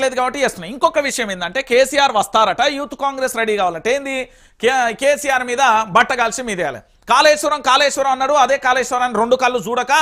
లేదు కాబట్టి చేస్తున్నాయి. ఇంకొక విషయం ఏంటంటే కేసీఆర్ వస్తారట యూత్ కాంగ్రెస్ రెడీ కావాలంటే. ఏంది? కేసీఆర్ మీద బట్ట కాల్చి మీదేయాలి. కాళేశ్వరం కాళేశ్వరం అన్నాడు. అదే కాళేశ్వరం రెండు కళ్ళు చూడక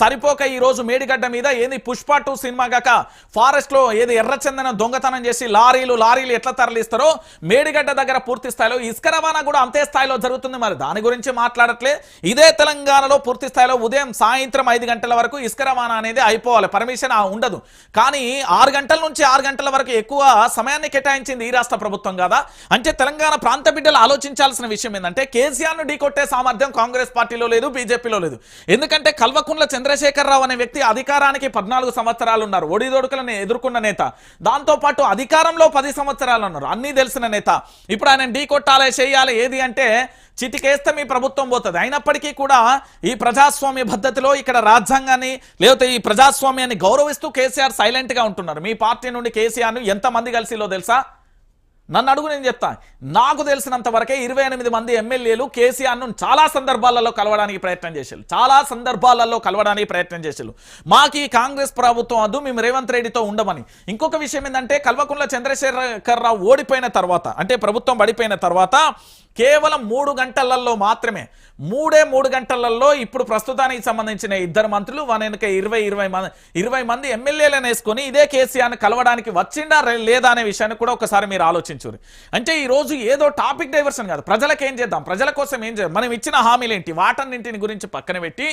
సరిపోక ఈ రోజు మేడిగడ్డ మీద ఏది పుష్ప టూ సినిమా కాక ఫారెస్ట్లో ఏది ఎర్రచందన దొంగతనం చేసి లారీలు లారీలు ఎట్లా తరలిస్తారో మేడిగడ్డ దగ్గర పూర్తి స్థాయిలో ఇసుక రవాణా కూడా అంతే స్థాయిలో జరుగుతుంది. మరి దాని గురించి మాట్లాడట్లే. ఇదే తెలంగాణలో పూర్తి స్థాయిలో ఉదయం సాయంత్రం ఐదు గంటల వరకు ఇసుక రవాణా అనేది అయిపోవాలి. పర్మిషన్ ఉండదు. కానీ ఆరు గంటల నుంచి ఆరు గంటల వరకు ఎక్కువ సమయాన్ని కేటాయించింది ఈ రాష్ట్ర ప్రభుత్వం కదా? అంటే తెలంగాణ ప్రాంత బిడ్డలు ఆలోచించాల్సిన విషయం ఏంటంటే కేసీఆర్ను ఢీకొట్టే సామర్థ్యం కాంగ్రెస్ పార్టీలో లేదు బీజేపీలో లేదు. ఎందుకంటే కల్వకుంట్ల చంద్రశేఖరరావు అనే వ్యక్తి అధికారానికి పద్నాలుగు సంవత్సరాలు ఉన్నారు ఒడిదొడుకులను ఎదుర్కొన్న నేత. దాంతో పాటు అధికారంలో పది సంవత్సరాలు ఉన్నారు అన్నీ తెలిసిన నేత. ఇప్పుడు ఆయన ఢీ కొట్టాలి చేయాలి ఏది అంటే చిటికేస్తే మీ ప్రభుత్వం పోతుంది. అయినప్పటికీ కూడా ఈ ప్రజాస్వామ్య పద్ధతిలో ఇక్కడ రాజ్యాంగాన్ని లేకపోతే ఈ ప్రజాస్వామ్యాన్ని గౌరవిస్తూ కేసీఆర్ సైలెంట్గా ఉంటున్నారు. మీ పార్టీ నుండి కేసీఆర్ను ఎంతమంది కలిసిలో తెలుసా? నన్ను అడుగు నేను చెప్తా. నాకు తెలిసినంత వరకే ఇరవై ఎనిమిది మంది ఎమ్మెల్యేలు కేసీఆర్ను చాలా సందర్భాలలో కలవడానికి ప్రయత్నం చేశారు. చాలా సందర్భాలలో కలవడానికి ప్రయత్నం చేశారు. మాకు ఈ కాంగ్రెస్ ప్రభుత్వం అదు మేము రేవంత్ రెడ్డితో ఉండమని. ఇంకొక విషయం ఏంటంటే కల్వకుంట్ల చంద్రశేఖరరావు ఓడిపోయిన తర్వాత అంటే ప్రభుత్వం పడిపోయిన తర్వాత కేవలం మూడు గంటలలో మాత్రమే. మూడే మూడు గంటలలో ఇప్పుడు ప్రస్తుతానికి సంబంధించిన ఇద్దరు మంత్రులు మన వెనుక ఇరవై ఇరవై మంది ఇరవై మంది ఎమ్మెల్యేలను వేసుకొని ఇదే కేసీఆర్ని కలవడానికి వచ్చిండా లేదా అనే విషయాన్ని కూడా ఒకసారి మీరు ఆలోచించురు అంటే ఈ రోజు ఏదో టాపిక్ డైవర్షన్ కాదు. ప్రజలకు ఏం చేద్దాం? ప్రజల కోసం ఏం చేద్దాం? మనం ఇచ్చిన హామీలు ఏంటి వాటన్నింటిని గురించి పక్కన పెట్టి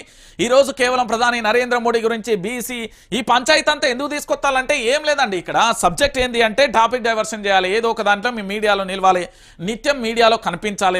ఈ రోజు కేవలం ప్రధాని నరేంద్ర మోడీ గురించి బీసీ ఈ పంచాయతీ అంతా ఎందుకు తీసుకొత్తాలంటే ఏం లేదండి ఇక్కడ. సబ్జెక్ట్ ఏంది అంటే టాపిక్ డైవర్షన్ చేయాలి. ఏదో ఒక దాంట్లో మీ మీడియాలో నిలవాలి. నిత్యం మీడియాలో కనిపించాలి ప్రకటించాలి